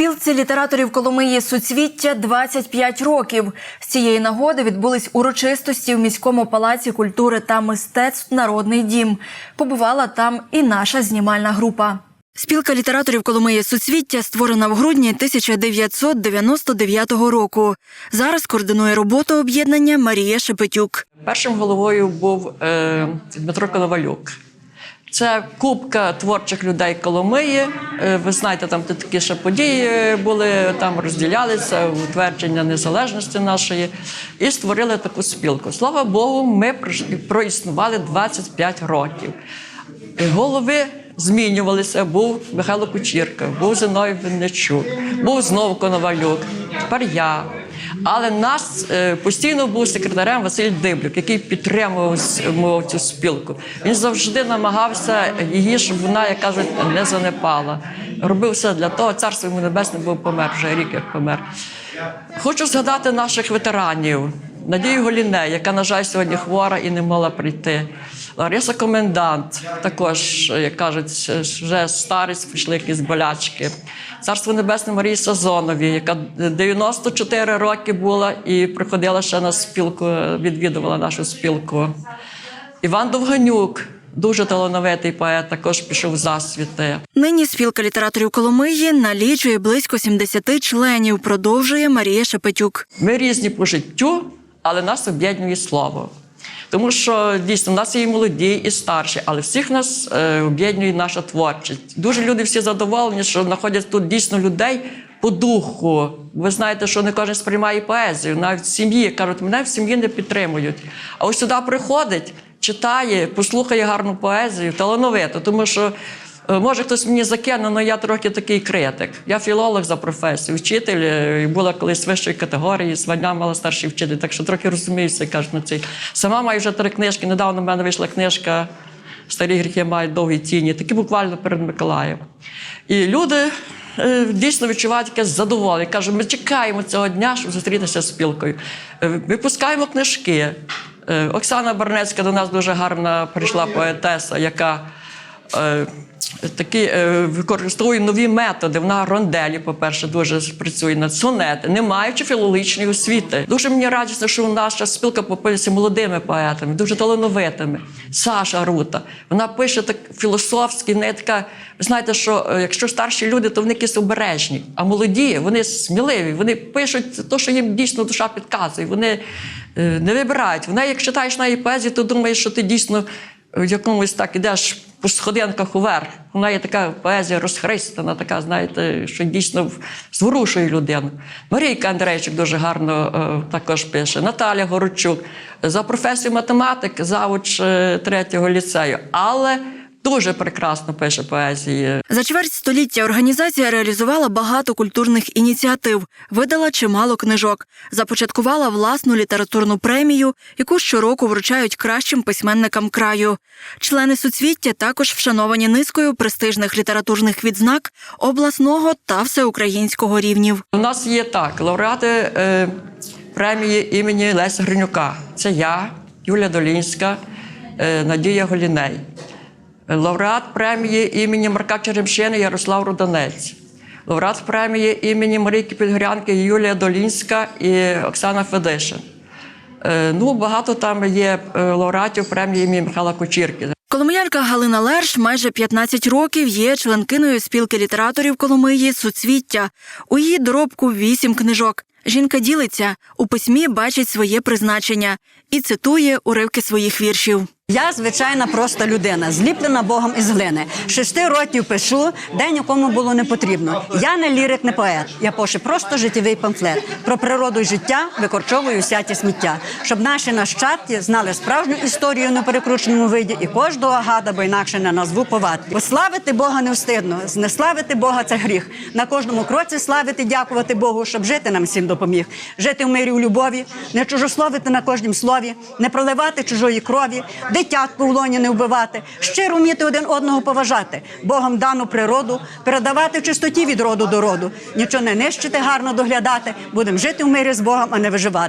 Спілці літераторів Коломиї суцвіття 25 років. З цієї нагоди відбулись урочистості в міському палаці культури та мистецтв Народний дім. Побувала там і наша знімальна група. Спілка літераторів Коломиї суцвіття створена в грудні 1999 року. Зараз координує роботу об'єднання Марія Шепетюк. Першим головою був е, Дмитро Коновалюк. Це кубка творчих людей Коломиї. Е, ви знаєте, там такі ще події були, там розділялися утвердження незалежності нашої і створили таку спілку. Слава Богу, ми проіснували 25 років. Голови змінювалися. Був Михайло Кучірка, був Зиной Винничук, був знову Коновалюк, тепер я. Але нас е, постійно був секретарем Василь Диблюк, який підтримував цю спілку. Він завжди намагався її, щоб вона, як кажуть, не занепала. Робив все для того. Царство йому небесне був помер вже рік, як помер. Хочу згадати наших ветеранів. Надію Голіне, яка, на жаль, сьогодні хвора і не могла прийти. Лариса Комендант, також, як кажуть, вже старість пішли якісь болячки. Царство Небесне Марії Сазонові, яка 94 роки була і приходила ще на спілку, відвідувала нашу спілку. Іван Довганюк, дуже талановитий поет, також пішов в засвіти. Нині спілка літераторів Коломиї налічує близько 70 членів. Продовжує Марія Шепетюк. Ми різні по життю, але нас об'єднує слово. Тому що дійсно в нас є і молоді, і старші, але всіх нас е, об'єднує наша творчість. Дуже люди всі задоволені, що знаходять тут дійсно людей по духу. Ви знаєте, що не кожен сприймає поезію, навіть в сім'ї кажуть, мене в сім'ї не підтримують. А ось сюди приходить, читає, послухає гарну поезію, талановито, тому що. Е, Може, хтось мені закине, але я трохи такий критик. Я філолог за професією, вчитель, е, і була колись вищої категорії, звання мала старший вчитель, так що трохи розуміюся, кажуть на цей. Сама маю вже три книжки. Недавно в мене вийшла книжка Старі гріхи мають довгі тіні, такі буквально перед Миколаєм. І люди е, дійсно відчувають якесь задоволення. Кажуть, ми чекаємо цього дня, щоб зустрітися з спілкою. Випускаємо книжки. Оксана Барнецька до нас дуже гарна прийшла поетеса, яка такі е, використовує нові методи. Вона ронделі, по-перше, дуже працює над сонети, не маючи філологічної освіти. Дуже мені радісно, що у наша спілка поповнюється молодими поетами, дуже талановитими. Саша Рута. Вона пише так філософськи, не така. Ви знаєте, що е, якщо старші люди, то вони якісь обережні, а молоді, вони сміливі, вони пишуть те, що їм дійсно душа підказує. Вони е, не вибирають. Вона, як читаєш на її поезію, то думаєш, що ти дійсно в якомусь так ідеш по сходинках уверх. Вона є така поезія розхристана, така, знаєте, що дійсно зворушує людину. Марійка Андрейчик дуже гарно е, також пише. Наталя Горочук за професію математик, завуч е, третього ліцею, але дуже прекрасно пише поезії. За чверть століття організація реалізувала багато культурних ініціатив, видала чимало книжок, започаткувала власну літературну премію, яку щороку вручають кращим письменникам краю. Члени суцвіття також вшановані низкою престижних літературних відзнак обласного та всеукраїнського рівнів. У нас є так: лауреати е, премії імені Леся Гринюка. Це я, Юлія Долінська, е, Надія Голіней. Лауреат премії імені Марка Черемшини Ярослав Руданець. Лауреат премії імені Марійки Підгорянки Юлія Долінська і Оксана Федишин. Е, ну, багато там є е, лауреатів премії імені Михайла Кучірки. Коломиянка Галина Лерш майже 15 років є членкиною спілки літераторів Коломиї Суцвіття. У її доробку вісім книжок. Жінка ділиться у письмі бачить своє призначення і цитує уривки своїх віршів. Я звичайна проста людина, зліплена Богом із глини. Шести років пишу, де нікому було не потрібно. Я не лірик, не поет. Я пишу просто життєвий памфлет. Про природу і життя викорчовую всякі сміття, щоб наші нащадки знали справжню історію в неперекрученому виді і кожного гада, бо інакше не назву повадки. Бо славити Бога не встидно, знеславити Бога це гріх. На кожному кроці славити, дякувати Богу, щоб жити нам всім допоміг. Жити в мирі у любові, не чужословити на кожнім слові, не проливати чужої крові, дитятку в лоні не вбивати, щиро вміти один одного поважати, Богом дану природу, передавати чистоті від роду до роду. Нічого не нищити, гарно доглядати. Будемо жити в мирі з Богом, а не виживати.